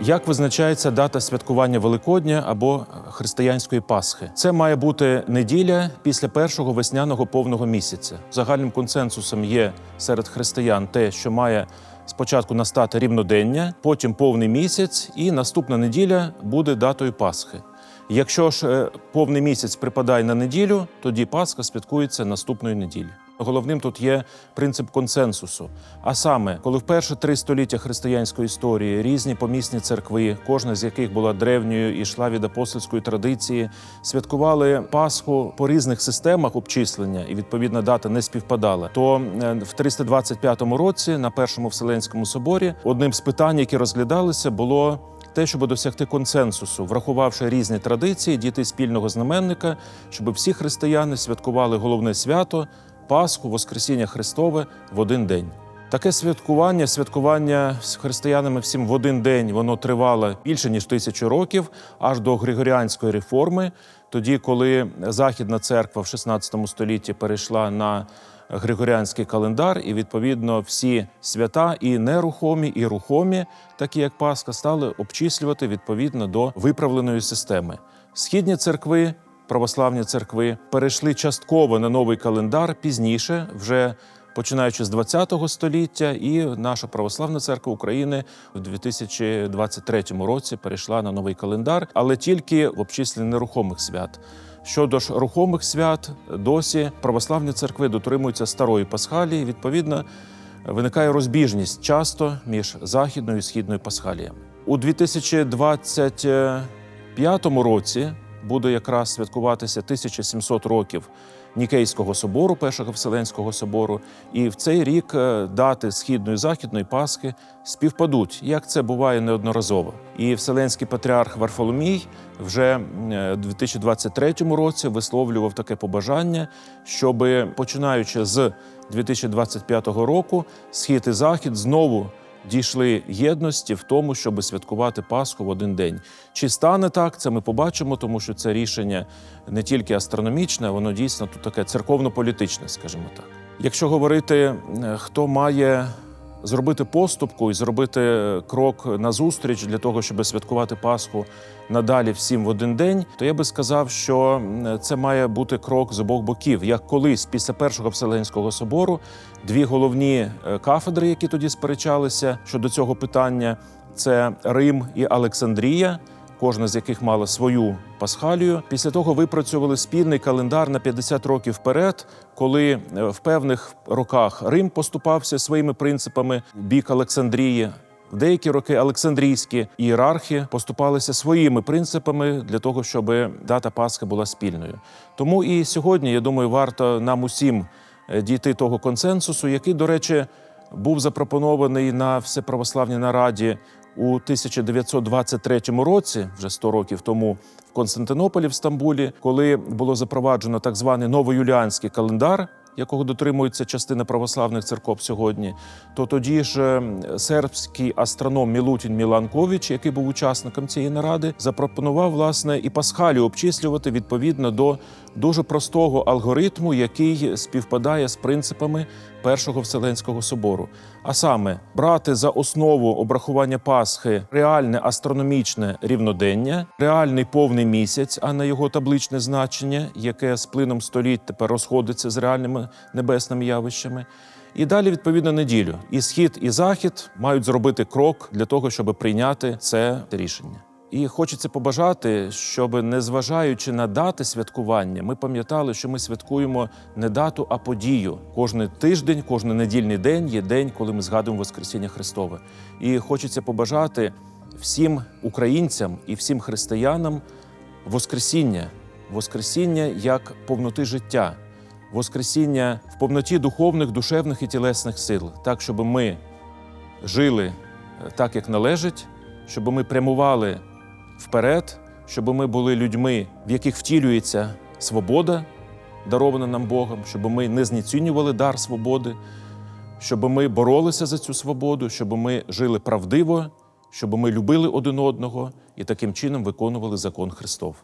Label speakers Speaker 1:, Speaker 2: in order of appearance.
Speaker 1: Як визначається дата святкування Великодня або християнської Пасхи? Це має бути неділя після першого весняного повного місяця. Загальним консенсусом є серед християн те, що має спочатку настати рівнодення, потім повний місяць, і наступна неділя буде датою Пасхи. Якщо ж е, повний місяць припадає на неділю, тоді Пасха святкується наступної неділі. Головним тут є принцип консенсусу. А саме, коли в перші три століття християнської історії різні помісні церкви, кожна з яких була древньою і йшла від апостольської традиції, святкували Пасху по різних системах обчислення, і відповідна дата не співпадала. То е, в 325 році на першому вселенському соборі одним з питань, які розглядалися, було те, щоб досягти консенсусу, врахувавши різні традиції, дійти спільного знаменника, щоб всі християни святкували головне свято Пасху, Воскресіння Христове в один день. Таке святкування, святкування з християнами всім в один день, воно тривало більше ніж тисячу років, аж до Григоріанської реформи, тоді, коли Західна церква в 16 столітті перейшла на Григоріанський календар, і відповідно всі свята, і нерухомі, і рухомі, такі як Пасха, стали обчислювати відповідно до виправленої системи. Східні церкви, православні церкви перейшли частково на новий календар пізніше, вже починаючи з 20 століття, і наша православна церква України в 2023 році перейшла на новий календар, але тільки в обчисленні нерухомих свят. Щодо ж рухомих свят, досі православні церкви дотримуються старої пасхалії. Відповідно, виникає розбіжність часто між західною і східною пасхаліями. У 2025 році буде якраз святкуватися 1700 років Нікейського собору, Першого Вселенського собору. І в цей рік е, дати східної і західної Пасхи співпадуть, як це буває неодноразово. І Вселенський патріарх Варфоломій вже е, у 2023 році висловлював таке побажання, щоб починаючи з 2025 року схід і захід знову дійшли єдності в тому, щоб святкувати Пасху в один день. Чи стане так, це ми побачимо, тому що це рішення не тільки астрономічне, воно дійсно тут таке церковно-політичне, скажімо так. Якщо говорити, е, хто має зробити поступку і зробити крок назустріч для того, щоб святкувати Пасху надалі всім в один день, то я би сказав, що це має бути крок з обох боків. Як колись після першого Вселенського собору дві головні е, кафедри, які тоді сперечалися щодо цього питання, це Рим і Олександрія. Кожна з яких мала свою пасхалію. Після того випрацьовували спільний календар на 50 років вперед, коли е, в певних роках Рим поступався своїми принципами в бік Олександрії. В деякі роки Олександрійські ієрархи поступалися своїми принципами для того, щоб дата Пасхи була спільною. Тому і сьогодні, я думаю, варто нам усім е, дійти того консенсусу, який, до речі, був запропонований на всеправославній нараді у 1923 році, вже 100 років тому, в Константинополі в Стамбулі, коли було запроваджено так званий новоюліанський календар. Якого дотримується частина православних церков сьогодні, то тоді ж е, сербський астроном Мілутін Міланкович, який був учасником цієї наради, запропонував власне і пасхалію обчислювати відповідно до дуже простого алгоритму, який співпадає з принципами Першого Вселенського собору. А саме брати за основу обрахування Пасхи реальне астрономічне рівнодення, реальний повний місяць, а не його табличне значення, яке з плином століть тепер розходиться з реальними небесними явищами. І далі, відповідно, неділю. І схід, і захід мають зробити крок для того, щоб прийняти це рішення. І хочеться побажати, щоб, незважаючи на дати святкування, ми пам'ятали, що ми святкуємо не дату, а подію. Кожний тиждень, кожен недільний день є день, коли ми згадуємо Воскресіння Христове. І хочеться побажати всім українцям і всім християнам Воскресіння, Воскресіння як повноти життя, Воскресіння в повноті духовних, душевних і тілесних сил, так, щоб ми жили е, так, як належить, щоб ми прямували вперед, щоб ми були людьми, в яких втілюється свобода, дарована нам Богом, щоб ми не знецінювали дар свободи, щоб ми боролися за цю свободу, щоб ми жили правдиво, щоб ми любили один одного і таким чином виконували закон Христов.